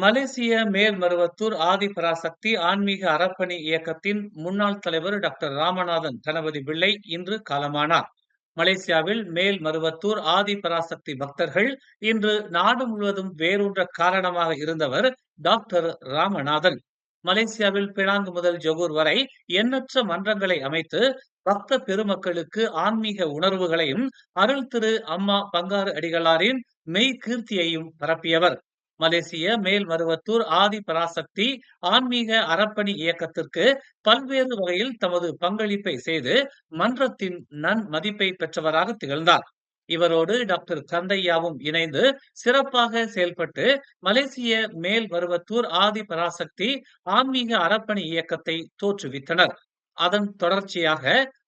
மலேசிய மேல்மருவத்தூர் ஆதிபராசக்தி ஆன்மீக அறப்பணி இயக்கத்தின் முன்னாள் தலைவர் டாக்டர் ராமநாதன் கணபதி பிள்ளை இன்று காலமானார். மலேசியாவில் மேல்மருவத்தூர் ஆதிபராசக்தி பக்தர்கள் இன்று நாடு முழுவதும் வேரூன்ற காரணமாக இருந்தவர் டாக்டர் ராமநாதன். மலேசியாவில் பினாங் முதல் ஜொகூர் வரை எண்ணற்ற மன்றங்களை அமைத்து பக்த பெருமக்களுக்கு ஆன்மீக உணர்வுகளையும் அருள் திரு அம்மா பங்காறு அடிகளாரின் மெய் கீர்த்தியையும் பரப்பியவர். மலேசிய மேல்மருவத்தூர் ஆதி பராசக்தி ஆன்மீக அறப்பணி இயக்கத்திற்கு பல்வேறு வகையில் தமது பங்களிப்பை செய்து மன்றத்தின் நன் மதிப்பை பெற்றவராக திகழ்ந்தார். இவரோடு டாக்டர் கந்தையாவும் இணைந்து சிறப்பாக செயல்பட்டு மலேசிய மேல் மருவத்தூர் ஆதி பராசக்தி ஆன்மீக அறப்பணி இயக்கத்தை தோற்றுவித்தனர். அதன் தொடர்ச்சியாக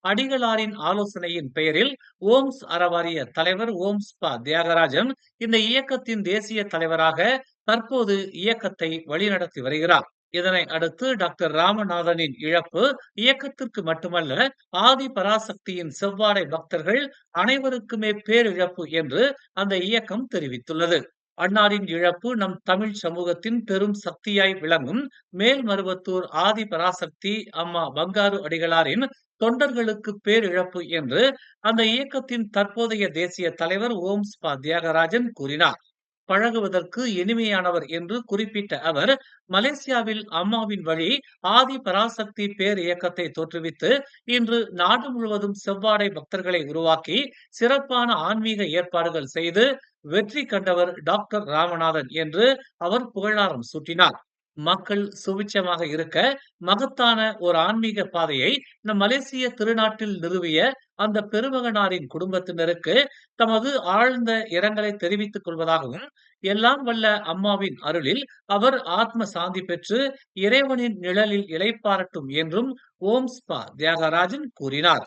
அடிகளாரின் ஆலோசனையின் பெயரில் ஓம்ஸ் அறவாரிய தலைவர் ஓம்ஸ் ப. தியாகராஜன் இந்த இயக்கத்தின் தேசிய தலைவராக தற்போது இயக்கத்தை வழிநடத்தி வருகிறார். இதனை அடுத்து டாக்டர் ராமநாதனின் இழப்பு இயக்கத்திற்கு மட்டுமல்ல ஆதி பராசக்தியின் செவ்வாடை பக்தர்கள் அனைவருக்குமே பேரிழப்பு என்று அந்த இயக்கம் தெரிவித்துள்ளது. அன்னாரின் இழப்பு நம் தமிழ் சமூகத்தின் பெரும் சக்தியாய் விளங்கும் மேல்மருவத்தூர் ஆதி பராசக்தி அம்மா பங்காரு அடிகளாரின் தொண்டர்களுக்கு பேரிழப்பு என்று அந்த இயக்கத்தின் தற்போதைய தேசிய தலைவர் ஓம் ஸ்பா தியாகராஜன் கூறினார். பழகுவதற்கு இனிமையானவர் என்று குறிப்பிட்ட அவர் மலேசியாவில் அம்மாவின் வழி ஆதி பராசக்தி பேர் இயக்கத்தை தோற்றுவித்து இன்று நாடு முழுவதும் செவ்வாடை பக்தர்களை உருவாக்கி சிறப்பான ஆன்மீக ஏற்பாடுகள் செய்து வெற்றி கண்டவர் டாக்டர் ராமநாதன் என்று அவர் புகழாரம் சூட்டினார். மக்கள் சுபிச்சமாக இருக்க மகத்தான ஒரு ஆன்மீக பாதையை நம் மலேசிய திருநாட்டில் நிறுவிய அந்த பெருமகனாரின் குடும்பத்தினருக்கு தமது ஆழ்ந்த இரங்கலை தெரிவித்துக் கொள்வதாகவும் எல்லாம் வல்ல அம்மாவின் அருளில் அவர் ஆத்ம சாந்தி பெற்று இறைவனின் நிழலில் இலைப்பாரட்டும் என்றும் ஓம் ஸ்பா தியாகராஜன் கூறினார்.